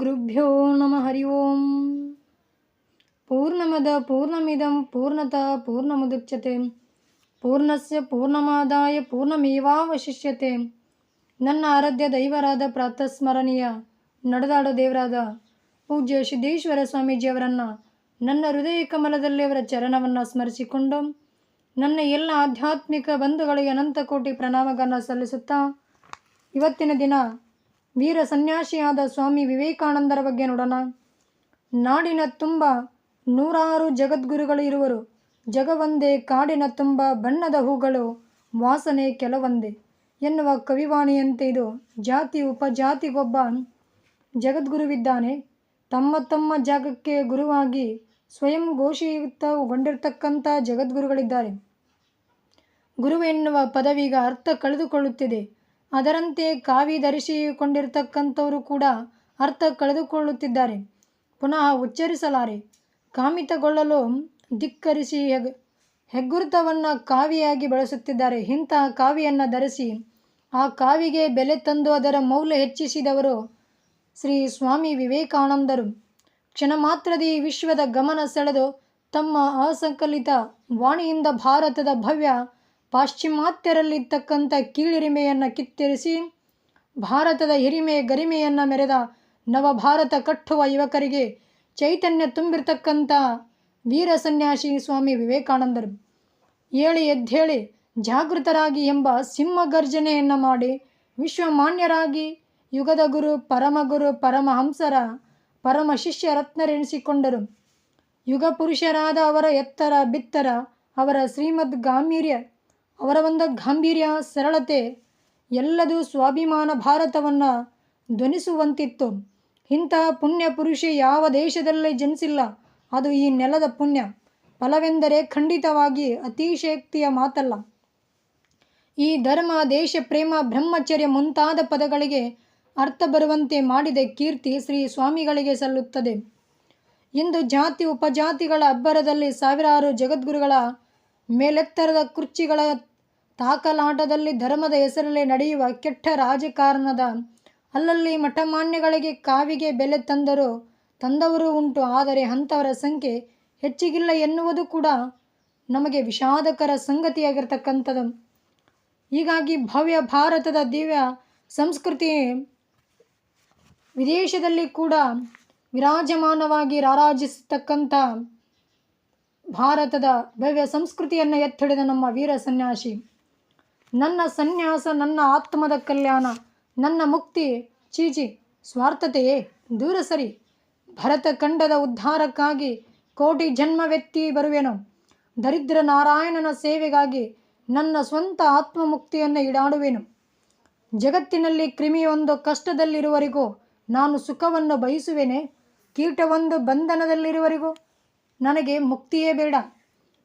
ಗುರುಭ್ಯೋ ನಮಃ ಹರಿ ಓಂ ಪೂರ್ಣಮದ ಪೂರ್ಣಮಿದಂ ಪೂರ್ಣತಃ ಪೂರ್ಣಮುದಚ್ಯತೆ ಪೂರ್ಣಸ್ಯ ಪೂರ್ಣಮಾದಾಯ ಪೂರ್ಣಮೇವಾವಶಿಷ್ಯತೆ ನನ್ನ ಆರಾಧ್ಯ ದೈವರಾದ ಪ್ರಾತಸ್ಮರಣೀಯ ನಡೆದಾಡೋ ದೇವರಾದ ಪೂಜ್ಯ ಸಿದ್ದೇಶ್ವರ ಸ್ವಾಮೀಜಿಯವರನ್ನು ನನ್ನ ಹೃದಯ ಕಮಲದಲ್ಲಿ ಅವರ ಚರಣವನ್ನು ಸ್ಮರಿಸಿಕೊಂಡು ನನ್ನ ಎಲ್ಲ ಆಧ್ಯಾತ್ಮಿಕ ಬಂಧುಗಳಿಗೆ ಅನಂತ ಕೋಟಿ ಪ್ರಣಾಮಗಳನ್ನು ಸಲ್ಲಿಸುತ್ತಾ ಇವತ್ತಿನ ದಿನ ವೀರ ಸನ್ಯಾಸಿಯಾದ ಸ್ವಾಮಿ ವಿವೇಕಾನಂದರ ಬಗ್ಗೆ ನೋಡೋಣ. ನಾಡಿನ ತುಂಬ ನೂರಾರು ಜಗದ್ಗುರುಗಳು ಇರುವರು. ಜಗವೊಂದೇ ಕಾಡಿನ ತುಂಬ ಬಣ್ಣದ ಹೂಗಳು, ವಾಸನೆ ಕೆಲವೊಂದೇ ಎನ್ನುವ ಕವಿವಾಣಿಯಂತೆ ಇದು. ಜಾತಿ ಉಪಜಾತಿಗೊಬ್ಬ ಜಗದ್ಗುರುವಿದ್ದಾನೆ. ತಮ್ಮ ತಮ್ಮ ಜಾಗಕ್ಕೆ ಗುರುವಾಗಿ ಸ್ವಯಂ ಘೋಷಿತಗೊಂಡಿರ್ತಕ್ಕಂಥ ಜಗದ್ಗುರುಗಳಿದ್ದಾರೆ. ಗುರು ಎನ್ನುವ ಪದವಿಗ ಅರ್ಥ ಕಳೆದುಕೊಳ್ಳುತ್ತಿದೆ. ಅದರಂತೆ ಕಾವಿ ಧರಿಸಿಕೊಂಡಿರ್ತಕ್ಕಂಥವರು ಕೂಡ ಅರ್ಥ ಕಳೆದುಕೊಳ್ಳುತ್ತಿದ್ದಾರೆ. ಪುನಃ ಉಚ್ಚರಿಸಲಾರೆ. ಕಾಮಿತಗೊಳ್ಳಲು ಧಿಕ್ಕರಿಸಿ ಹೆಗ್, ಹೆಗ್ಗುರುತವನ್ನು ಕಾವಿಯಾಗಿ ಬಳಸುತ್ತಿದ್ದಾರೆ. ಇಂತಹ ಕಾವಿಯನ್ನು ಧರಿಸಿ ಆ ಕಾವಿಗೆ ಬೆಲೆ ತಂದು ಅದರ ಮೌಲ್ಯ ಹೆಚ್ಚಿಸಿದವರು ಶ್ರೀ ಸ್ವಾಮಿ ವಿವೇಕಾನಂದರು. ಕ್ಷಣ ಮಾತ್ರದಿ ವಿಶ್ವದ ಗಮನ ಸೆಳೆದು ತಮ್ಮ ಅಸಂಕಲಿತ ವಾಣಿಯಿಂದ ಭಾರತದ ಭವ್ಯ ಪಾಶ್ಚಿಮಾತ್ಯರಲ್ಲಿರ್ತಕ್ಕಂಥ ಕೀಳಿರಿಮೆಯನ್ನು ಕಿತ್ತರಿಸಿ ಭಾರತದ ಹಿರಿಮೆ ಗರಿಮೆಯನ್ನು ಮೆರೆದ ನವಭಾರತ ಕಟ್ಟುವ ಯುವಕರಿಗೆ ಚೈತನ್ಯ ತುಂಬಿರ್ತಕ್ಕಂಥ ವೀರ ಸನ್ಯಾಸಿ ಸ್ವಾಮಿ ವಿವೇಕಾನಂದರು. ಏಳಿ ಎದ್ದೇಳಿ ಜಾಗೃತರಾಗಿ ಎಂಬ ಸಿಂಹಗರ್ಜನೆಯನ್ನು ಮಾಡಿ ವಿಶ್ವಮಾನ್ಯರಾಗಿ ಯುಗದ ಗುರು ಪರಮಗುರು ಪರಮಹಂಸರ, ಪರಮ ಶಿಷ್ಯ ರತ್ನರೆನಿಸಿಕೊಂಡರು ಯುಗ ಪುರುಷರಾದ ಅವರ ಎತ್ತರ, ಬಿತ್ತರ ಅವರ ಶ್ರೀಮದ್ ಗಾಂಭೀರ್ಯ ಅವರ ಒಂದು ಗಾಂಭೀರ್ಯ, ಸರಳತೆ ಎಲ್ಲದೂ ಸ್ವಾಭಿಮಾನ ಭಾರತವನ್ನು ಧ್ವನಿಸುವಂತಿತ್ತು. ಇಂತಹ ಪುಣ್ಯ ಪುರುಷ ಯಾವ ದೇಶದಲ್ಲೇ ಜನಿಸಿಲ್ಲ, ಅದು ಈ ನೆಲದ ಪುಣ್ಯ. ಫಲವೆಂದರೆ ಖಂಡಿತವಾಗಿ ಅತಿಶಯಕ್ತಿಯ ಮಾತಲ್ಲ. ಈ ಧರ್ಮ, ದೇಶ, ಪ್ರೇಮ, ಬ್ರಹ್ಮಚರ್ಯ ಮುಂತಾದ ಪದಗಳಿಗೆ ಅರ್ಥ ಬರುವಂತೆ ಮಾಡಿದ ಕೀರ್ತಿ ಶ್ರೀ ಸ್ವಾಮಿಗಳಿಗೆ ಸಲ್ಲುತ್ತದೆ. ಇಂದು ಜಾತಿ, ಉಪಜಾತಿಗಳ ಅಬ್ಬರದಲ್ಲಿ ಸಾವಿರಾರು ಜಗದ್ಗುರುಗಳ ಮೇಲೆತ್ತರದ ಕುರ್ಚಿಗಳ ತಾಕಲಾಟದಲ್ಲಿ ಧರ್ಮದ ಹೆಸರಲ್ಲಿ ನಡೆಯುವ ಕೆಟ್ಟ ರಾಜಕಾರಣದ ಅಲ್ಲಲ್ಲಿ ಮಠಮಾನ್ಯಗಳಿಗೆ ಕಾವಿಗೆ ಬೆಲೆ ತಂದರು, ತಂದವರು ಉಂಟು. ಆದರೆ ಅಂಥವರ ಸಂಖ್ಯೆ ಹೆಚ್ಚಿಗಿಲ್ಲ ಎನ್ನುವುದು ಕೂಡ ನಮಗೆ ವಿಷಾದಕರ ಸಂಗತಿಯಾಗಿರ್ತಕ್ಕಂಥದ್ದು. ಹೀಗಾಗಿ ಭವ್ಯ ಭಾರತದ ದಿವ್ಯ ಸಂಸ್ಕೃತಿ ವಿದೇಶದಲ್ಲಿ ಕೂಡ ವಿರಾಜಮಾನವಾಗಿ ರಾರಾಜಿಸತಕ್ಕಂಥ ಭಾರತದ ಭವ್ಯ ಸಂಸ್ಕೃತಿಯನ್ನು ಎತ್ತಿಡಿದ ನಮ್ಮ ವೀರ ಸನ್ಯಾಸಿ. ನನ್ನ ಸನ್ಯಾಸ, ನನ್ನ ಆತ್ಮದ ಕಲ್ಯಾಣ, ನನ್ನ ಮುಕ್ತಿ. ಚೀಜಿ ಸ್ವಾರ್ಥತೆಯೇ? ದೂರ ಸರಿ. ಭರತ ಖಂಡದ ಉದ್ಧಾರಕ್ಕಾಗಿ ಕೋಟಿ ಜನ್ಮವೆತ್ತಿ ಬರುವೆನು. ದರಿದ್ರ ನಾರಾಯಣನ ಸೇವೆಗಾಗಿ ನನ್ನ ಸ್ವಂತ ಆತ್ಮಮುಕ್ತಿಯನ್ನು ಈಡಾಡುವೆನು. ಜಗತ್ತಿನಲ್ಲಿ ಕ್ರಿಮಿಯೊಂದು ಕಷ್ಟದಲ್ಲಿರುವರಿಗೂ ನಾನು ಸುಖವನ್ನು ಬಯಸುವೆನೆ. ಕೀಟವೊಂದು ಬಂಧನದಲ್ಲಿರುವರಿಗೂ ನನಗೆ ಮುಕ್ತಿಯೇ ಬೇಡ.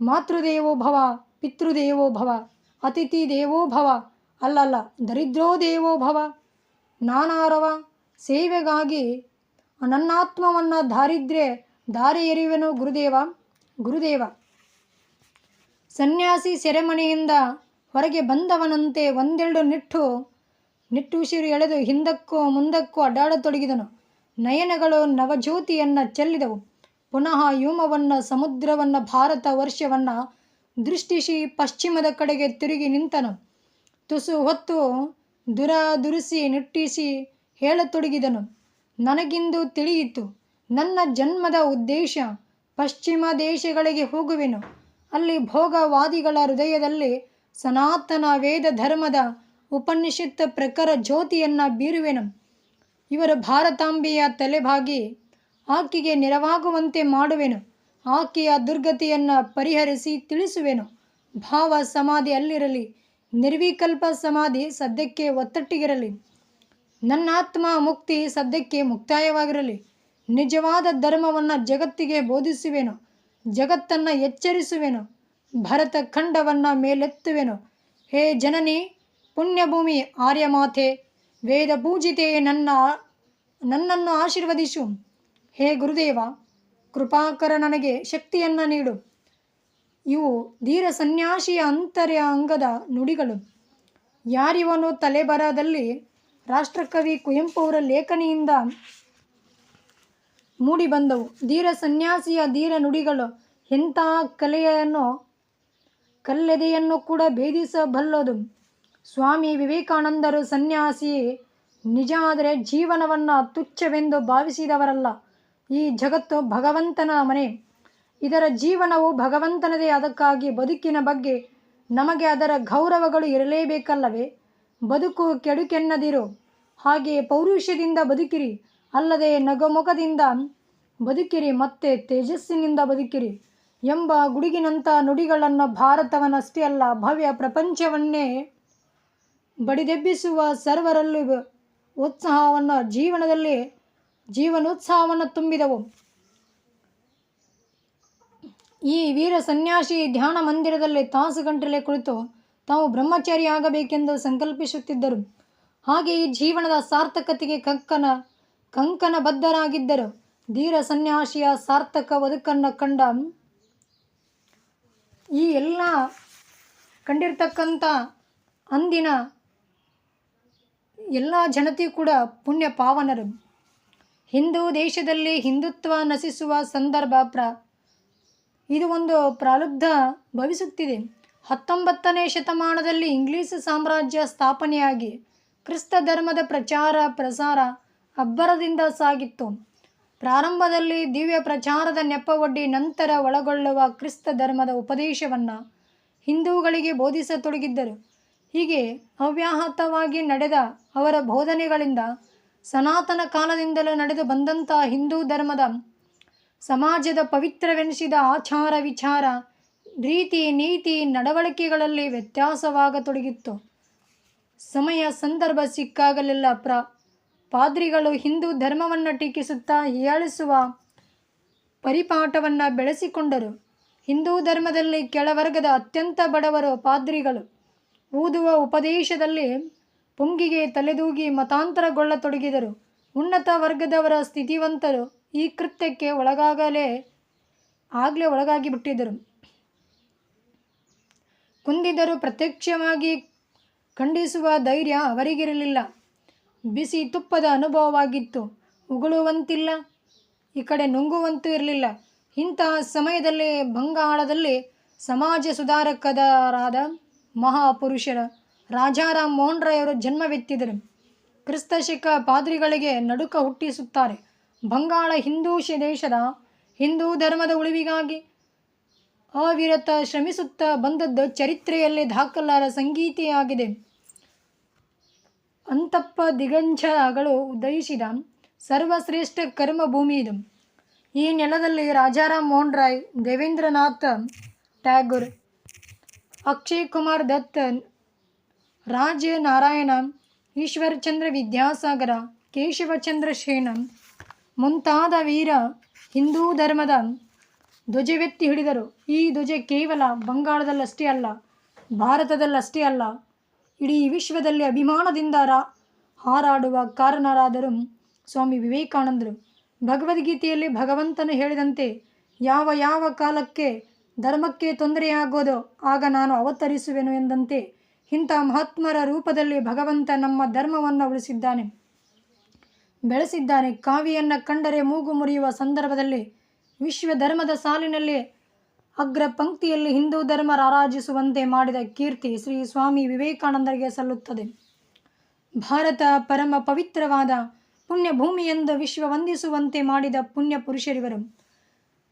ಮಾತೃದೇವೋ ಭವ, ಪಿತೃದೇವೋ ಭವ. ಅತಿಥಿ ದೇವೋ ಭವ. ಅಲ್ಲಲ್ಲ, ದರಿದ್ರೋ ದೇವೋ ಭವ. ನಾನಾರವ, ಸೇವೆಗಾಗಿ ನನ್ನಾತ್ಮವನ್ನು ದಾರಿದ್ರ್ಯ ದಾರಿ ಎರಿವೆನು ಗುರುದೇವ. ಗುರುದೇವ, ಸನ್ಯಾಸಿ ಸೆರೆಮನೆಯಿಂದ ಹೊರಗೆ ಬಂದವನಂತೆ ಒಂದೆರಡು ನಿಟ್ಟು ನಿಟ್ಟುಸಿರು ಎಳೆದು ಹಿಂದಕ್ಕೂ ಮುಂದಕ್ಕೂ ಅಡ್ಡಾಡತೊಡಗಿದನು. ನಯನಗಳು ನವಜ್ಯೋತಿಯನ್ನು ಚೆಲ್ಲಿದವು. ಪುನಃ ಯೋಮವನ್ನು, ಸಮುದ್ರವನ್ನು, ಭಾರತ ವರ್ಷವನ್ನು ದೃಷ್ಟಿಸಿ ಪಶ್ಚಿಮದ ಕಡೆಗೆ ತಿರುಗಿ ನಿಂತನು. ತುಸು ಹೊತ್ತು ದುರಾದುರಿಸಿ ನಿಟ್ಟಿಸಿ ಹೇಳತೊಡಗಿದನು. ನನಗಿಂದು ತಿಳಿಯಿತು, ನನ್ನ ಜನ್ಮದ ಉದ್ದೇಶ ಪಶ್ಚಿಮ ದೇಶಗಳಿಗೆ ಹೋಗುವೆನು. ಅಲ್ಲಿ ಭೋಗವಾದಿಗಳ ಹೃದಯದಲ್ಲಿ ಸನಾತನ ವೇದ ಧರ್ಮದ ಉಪನಿಷತ್ ಪ್ರಖರ ಜ್ಯೋತಿಯನ್ನು ಬೀರುವೆನು. ಇವರ ಭಾರತಾಂಬೆಯ ತಲೆಬಾಗಿ ಆಕೆಗೆ ನೆರವಾಗುವಂತೆ ಮಾಡುವೆನು. ಆಕೆಯ ದುರ್ಗತಿಯನ್ನು ಪರಿಹರಿಸಿ ತಿಳಿಸುವೆನು. ಭಾವ ಸಮಾಧಿ ಅಲ್ಲಿರಲಿ, ನಿರ್ವಿಕಲ್ಪ ಸಮಾಧಿ ಸದ್ಯಕ್ಕೆ ಒತ್ತಟ್ಟಿಗಿರಲಿ. ನನ್ನಾತ್ಮ ಮುಕ್ತಿ ಸದ್ಯಕ್ಕೆ ಮುಕ್ತಾಯವಾಗಿರಲಿ. ನಿಜವಾದ ಧರ್ಮವನ್ನು ಜಗತ್ತಿಗೆ ಬೋಧಿಸುವೆನು, ಜಗತ್ತನ್ನು ಎಚ್ಚರಿಸುವೆನು, ಭರತ ಖಂಡವನ್ನು ಮೇಲೆತ್ತುವೆನು. ಹೇ ಜನನಿ, ಪುಣ್ಯಭೂಮಿ ಆರ್ಯಮಾತೆ ವೇದ ಪೂಜಿತೆ ನನ್ನ ನನ್ನನ್ನು ಆಶೀರ್ವದಿಸು. ಹೇ ಗುರುದೇವ ಕೃಪಾಕರ ನನಗೆ ಶಕ್ತಿಯನ್ನು ನೀಡು. ಇವು ಧೀರ ಸನ್ಯಾಸಿಯ ಅಂತರ್ಯ ಅಂಗದ ನುಡಿಗಳು. ಯಾರಿವನು ತಲೆಬರದಲ್ಲಿ ರಾಷ್ಟ್ರಕವಿ ಕುವೆಂಪು ಅವರ ಲೇಖನಿಯಿಂದ ಮೂಡಿಬಂದವು. ಧೀರ ಸನ್ಯಾಸಿಯ ಧೀರ ನುಡಿಗಳು ಎಂಥ ಕಲೆಯನ್ನು, ಕಲ್ಲೆದೆಯನ್ನು ಕೂಡ ಭೇದಿಸಬಲ್ಲದು. ಸ್ವಾಮಿ ವಿವೇಕಾನಂದರು ಸನ್ಯಾಸಿ ನಿಜ ಆದರೆ ಜೀವನವನ್ನು ತುಚ್ಛವೆಂದು ಭಾವಿಸಿದವರಲ್ಲ. ಈ ಜಗತ್ತು ಭಗವಂತನ ಮನೆ. ಇದರ ಜೀವನವು ಭಗವಂತನದೇ ಅದಕ್ಕಾಗಿ ಬದುಕಿನ ಬಗ್ಗೆ ನಮಗೆ ಅದರ ಗೌರವಗಳು ಇರಲೇಬೇಕಲ್ಲವೇ? ಬದುಕು ಕೆಡುಕೆನ್ನದಿರು. ಹಾಗೆ ಪೌರುಷದಿಂದ ಬದುಕಿರಿ. ಅಲ್ಲದೆ ನಗಮುಖದಿಂದ ಬದುಕಿರಿ. ಮತ್ತೆ ತೇಜಸ್ಸಿನಿಂದ ಬದುಕಿರಿ. ಎಂಬ ಗುಡುಗಿನಂಥ ನುಡಿಗಳನ್ನು ಭಾರತವನ್ನಷ್ಟೇ ಅಲ್ಲ, ಭವ್ಯ ಪ್ರಪಂಚವನ್ನೇ ಬಡಿದೆಬ್ಬಿಸುವ ಸರ್ವರಲ್ಲೂ ಉತ್ಸಾಹವನ್ನು ಜೀವನದಲ್ಲಿ ಜೀವನೋತ್ಸಾಹವನ್ನು ತುಂಬಿದವು. ಈ ವೀರ ಸನ್ಯಾಸಿ ಧ್ಯಾನ ಮಂದಿರದಲ್ಲಿ ತಾಸು ಗಂಟಲೆ ಕುಳಿತು ತಾವು ಬ್ರಹ್ಮಚಾರಿ ಆಗಬೇಕೆಂದು ಸಂಕಲ್ಪಿಸುತ್ತಿದ್ದರು. ಹಾಗೆ ಈ ಜೀವನದ ಸಾರ್ಥಕತೆಗೆ ಕಂಕನ ಕಂಕನ ಬದ್ಧರಾಗಿದ್ದರು ಧೀರ ಸನ್ಯಾಸಿಯ ಸಾರ್ಥಕ ಬದುಕನ್ನು ಕಂಡ ಈ ಎಲ್ಲ ಕಂಡಿರ್ತಕ್ಕಂಥ ಅಂದಿನ ಎಲ್ಲ ಜನತೆಯೂ ಕೂಡ ಪುಣ್ಯ ಪಾವನರು ಹಿಂದೂ ದೇಶದಲ್ಲಿ ಹಿಂದುತ್ವ ನಶಿಸುವ ಸಂದರ್ಭ ಪ್ರ, ಇದು ಒಂದು ಪ್ರಾರಬ್ಧ ಭವಿಸುತ್ತಿದೆ. ಹತ್ತೊಂಬತ್ತನೇ ಶತಮಾನದಲ್ಲಿ ಇಂಗ್ಲಿಷ್ ಸಾಮ್ರಾಜ್ಯ ಸ್ಥಾಪನೆಯಾಗಿ ಕ್ರಿಸ್ತ ಧರ್ಮದ ಪ್ರಚಾರ ಪ್ರಸಾರ ಅಬ್ಬರದಿಂದ ಸಾಗಿತ್ತು. ಪ್ರಾರಂಭದಲ್ಲಿ ದಿವ್ಯ ಪ್ರಚಾರದ ನೆಪವೊಡ್ಡಿ ನಂತರ ಒಳಗೊಳ್ಳುವ ಕ್ರಿಸ್ತ ಧರ್ಮದ ಉಪದೇಶವನ್ನು ಹಿಂದೂಗಳಿಗೆ ಬೋಧಿಸತೊಡಗಿದ್ದರು. ಹೀಗೆ ಅವ್ಯಾಹತವಾಗಿ ನಡೆದ ಅವರ ಬೋಧನೆಗಳಿಂದ ಸನಾತನ ಕಾಲದಿಂದಲೂ ನಡೆದು ಬಂದಂಥ ಹಿಂದೂ ಧರ್ಮದ ಸಮಾಜದ ಪವಿತ್ರವೆನಿಸಿದ ಆಚಾರ ವಿಚಾರ, ರೀತಿ ನೀತಿ ನಡವಳಿಕೆಗಳಲ್ಲಿ ವ್ಯತ್ಯಾಸವಾಗತೊಡಗಿತ್ತು. ಸಮಯ ಸಂದರ್ಭ ಸಿಕ್ಕಾಗಲೆಲ್ಲ ಪ್ರ ಪಾದ್ರಿಗಳು ಹಿಂದೂ ಧರ್ಮವನ್ನು ಟೀಕಿಸುತ್ತಾ ಹೀಯಾಳಿಸುವ ಪರಿಪಾಠವನ್ನು ಬೆಳೆಸಿಕೊಂಡರು. ಹಿಂದೂ ಧರ್ಮದಲ್ಲಿ ಕೆಳವರ್ಗದ ಅತ್ಯಂತ ಬಡವರು ಪಾದ್ರಿಗಳು. ಊದುವ ಉಪದೇಶದಲ್ಲಿ ಪುಂಗಿಗೆ ತಲೆದೂಗಿ ಮತಾಂತರಗೊಳ್ಳತೊಡಗಿದರು. ಉನ್ನತ ವರ್ಗದವರ ಸ್ಥಿತಿವಂತರು ಈ ಕೃತ್ಯಕ್ಕೆ ಒಳಗಾಗಲೇ, ಆಗಲೇ ಒಳಗಾಗಿ ಬಿಟ್ಟಿದ್ದರು ಕುಂದಿದರು ಪ್ರತ್ಯಕ್ಷವಾಗಿ ಖಂಡಿಸುವ ಧೈರ್ಯ ಅವರಿಗಿರಲಿಲ್ಲ. ಬಿಸಿ ತುಪ್ಪದ ಅನುಭವವಾಗಿತ್ತು. ಉಗುಳುವಂತಿಲ್ಲ. ಈ ಕಡೆ ನುಂಗುವಂತೂ ಇರಲಿಲ್ಲ. ಇಂತಹ ಸಮಯದಲ್ಲಿ ಬಂಗಾಳದಲ್ಲಿ ಸಮಾಜ ಸುಧಾರಕದರಾದ ಮಹಾಪುರುಷರ ರಾಜಾರಾಮ್ ಮೋಹನ್ ರಾಯರು ಜನ್ಮವೆತ್ತಿದರು. ಕ್ರಿಸ್ತಶಕ ಪಾದ್ರಿಗಳಿಗೆ ನಡುಕ ಹುಟ್ಟಿಸುತ್ತಾರೆ. ಬಂಗಾಳ ಹಿಂದೂ ದೇಶದ ಹಿಂದೂ ಧರ್ಮದ ಉಳಿವಿಗಾಗಿ ಅವಿರತ ಶ್ರಮಿಸುತ್ತಾ ಬಂದದ್ದು ಚರಿತ್ರೆಯಲ್ಲಿ ದಾಖಲಾರ ಸಂಗೀತೆಯಾಗಿದೆ. ಅಂತಪ್ಪ ದಿಗಂಜಗಳು ಉದಯಿಸಿದ ಸರ್ವಶ್ರೇಷ್ಠ ಕರ್ಮಭೂಮಿ ಇದು ಈ ನೆಲದಲ್ಲಿ ರಾಜಾರಾಮ್ ಮೋಹನ್ ರಾಯ್ ದೇವೇಂದ್ರನಾಥ್ ಟ್ಯಾಗೂರ್, ಅಕ್ಷಯ್ ಕುಮಾರ್ ದತ್ ರಾಜ ನಾರಾಯಣ ಈಶ್ವರಚಂದ್ರ ವಿದ್ಯಾಸಾಗರ ಕೇಶವಚಂದ್ರ ಸೇನ ಮುಂತಾದ ವೀರ ಹಿಂದೂ ಧರ್ಮದ ಧ್ವಜವೆತ್ತಿ ಹಿಡಿದರು. ಈ ಧ್ವಜ ಕೇವಲ ಬಂಗಾಳದಲ್ಲಷ್ಟೇ ಅಲ್ಲ, ಭಾರತದಲ್ಲಷ್ಟೇ ಅಲ್ಲ, ಇಡೀ ವಿಶ್ವದಲ್ಲಿ ಅಭಿಮಾನದಿಂದ ರಾ ಹಾರಾಡುವ ಕಾರಣರಾದರು ಸ್ವಾಮಿ ವಿವೇಕಾನಂದರು. ಭಗವದ್ಗೀತೆಯಲ್ಲಿ ಭಗವಂತನು ಹೇಳಿದಂತೆ, ಯಾವ ಯಾವ ಕಾಲಕ್ಕೆ ಧರ್ಮಕ್ಕೆ ತೊಂದರೆಯಾಗೋದೋ ಆಗ ನಾನು ಅವತರಿಸುವೆನು ಎಂದಂತೆ ಇಂಥ ಮಹಾತ್ಮರ ರೂಪದಲ್ಲಿ ಭಗವಂತ ನಮ್ಮ ಧರ್ಮವನ್ನು ಉಳಿಸಿದ್ದಾನೆ. ಬೆಳೆಸಿದ್ದಾನೆ. ಕಾವಿಯನ್ನು ಕಂಡರೆ ಮೂಗು ಮುರಿಯುವ ಸಂದರ್ಭದಲ್ಲಿ ವಿಶ್ವ ಧರ್ಮದ ಸಾಲಿನಲ್ಲಿ ಅಗ್ರ ಪಂಕ್ತಿಯಲ್ಲಿ ಹಿಂದೂ ಧರ್ಮ ರಾರಾಜಿಸುವಂತೆ ಮಾಡಿದ ಕೀರ್ತಿ ಶ್ರೀ ಸ್ವಾಮಿ ವಿವೇಕಾನಂದರಿಗೆ ಸಲ್ಲುತ್ತದೆ. ಭಾರತ ಪರಮ ಪವಿತ್ರವಾದ ಪುಣ್ಯ ಭೂಮಿ ಎಂದು ವಿಶ್ವ ವಂದಿಸುವಂತೆ ಮಾಡಿದ ಪುಣ್ಯ ಪುರುಷರಿವರು.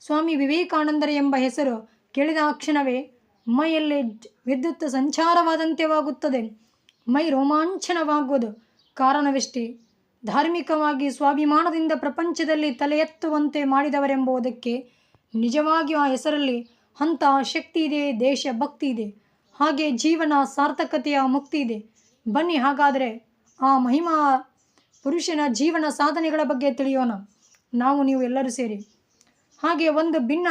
ಸ್ವಾಮಿ ವಿವೇಕಾನಂದರ ಎಂಬ ಹೆಸರು ಕೇಳಿದ ಕ್ಷಣವೇ ಮೈಯಲ್ಲಿ ವಿದ್ಯುತ್ ಸಂಚಾರವಾದಂತೆವಾಗುತ್ತದೆ ಮೈ ರೋಮಾಂಚನವಾಗುವುದು. ಕಾರಣವೆಷ್ಟೇ? ಧಾರ್ಮಿಕವಾಗಿ ಸ್ವಾಭಿಮಾನದಿಂದ ಪ್ರಪಂಚದಲ್ಲಿ ತಲೆ ಎತ್ತುವಂತೆ ಮಾಡಿದವರೆಂಬುದಕ್ಕೆ ನಿಜವಾಗಿಯೂ ಆ ಹೆಸರಲ್ಲಿ ಅಂತಹ ಶಕ್ತಿ ಇದೆ, ದೇಶ ಭಕ್ತಿ ಇದೆ. ಹಾಗೆ ಜೀವನ ಸಾರ್ಥಕತೆಯ ಮುಕ್ತಿ ಇದೆ. ಬನ್ನಿ ಹಾಗಾದರೆ ಆ ಮಹಿಮಾ ಪುರುಷನ ಜೀವನ ಸಾಧನೆಗಳ ಬಗ್ಗೆ ತಿಳಿಯೋಣ. ನಾವು ನೀವು ಎಲ್ಲರೂ ಸೇರಿ. ಹಾಗೆ ಒಂದು ಭಿನ್ನ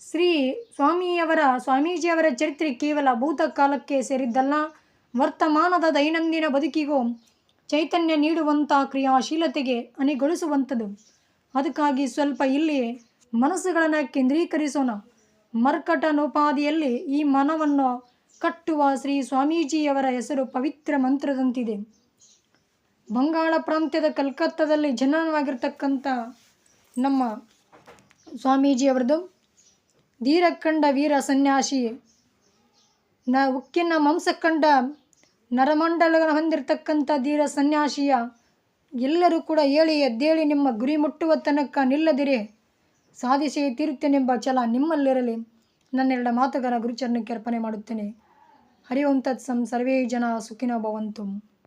ಶ್ರೀ ಸ್ವಾಮಿಯವರ ಸ್ವಾಮೀಜಿಯವರ ಚರಿತ್ರೆ ಕೇವಲ ಭೂತಕಾಲಕ್ಕೆ ಸೇರಿದ್ದಲ್ಲ. ವರ್ತಮಾನದ ದೈನಂದಿನ ಬದುಕಿಗೂ ಚೈತನ್ಯ ನೀಡುವಂಥ ಕ್ರಿಯಾಶೀಲತೆಗೆ ಅಣಿಗೊಳಿಸುವಂಥದ್ದು. ಅದಕ್ಕಾಗಿ ಸ್ವಲ್ಪ ಇಲ್ಲಿ ಮನಸ್ಸುಗಳನ್ನು ಕೇಂದ್ರೀಕರಿಸೋಣ. ಮರ್ಕಟನೋಪಾದಿಯಲ್ಲಿ ಈ ಮನವನ್ನು ಕಟ್ಟುವ ಶ್ರೀ ಸ್ವಾಮೀಜಿಯವರ ಹೆಸರು ಪವಿತ್ರ ಮಂತ್ರದಂತಿದೆ. ಬಂಗಾಳ ಪ್ರಾಂತ್ಯದ ಕಲ್ಕತ್ತಾದಲ್ಲಿ ಜನನವಾಗಿರ್ತಕ್ಕಂಥ ನಮ್ಮ ಸ್ವಾಮೀಜಿಯವರದು ಧೀರ ಕಂಡ ವೀರ ಸನ್ಯಾಸಿ. ನ ಉಕ್ಕಿನ ಮಾಂಸ ಕಂಡ ನರಮಂಡಲಗಳನ್ನು ಹೊಂದಿರತಕ್ಕಂಥ ಧೀರ ಸನ್ಯಾಸಿಯ ಎಲ್ಲರೂ ಕೂಡ ಹೇಳಿ ಎದ್ದೇಳಿ ನಿಮ್ಮ ಗುರಿ ಮುಟ್ಟುವ ತನಕ ನಿಲ್ಲದಿರಿ. ಸಾಧಿಸಿ ತೀರುತ್ತೇನೆಂಬ ಛಲ ನಿಮ್ಮಲ್ಲಿರಲಿ. ನನ್ನೆರಡ ಮಾತುಗಳ ಗುರುಚರಣಕ್ಕೆ ಅರ್ಪಣೆ ಮಾಡುತ್ತೇನೆ. ಹರಿ ಸಂ ಸರ್ವೇ ಜನ ಸುಖಿನೋ ಭವಂತು.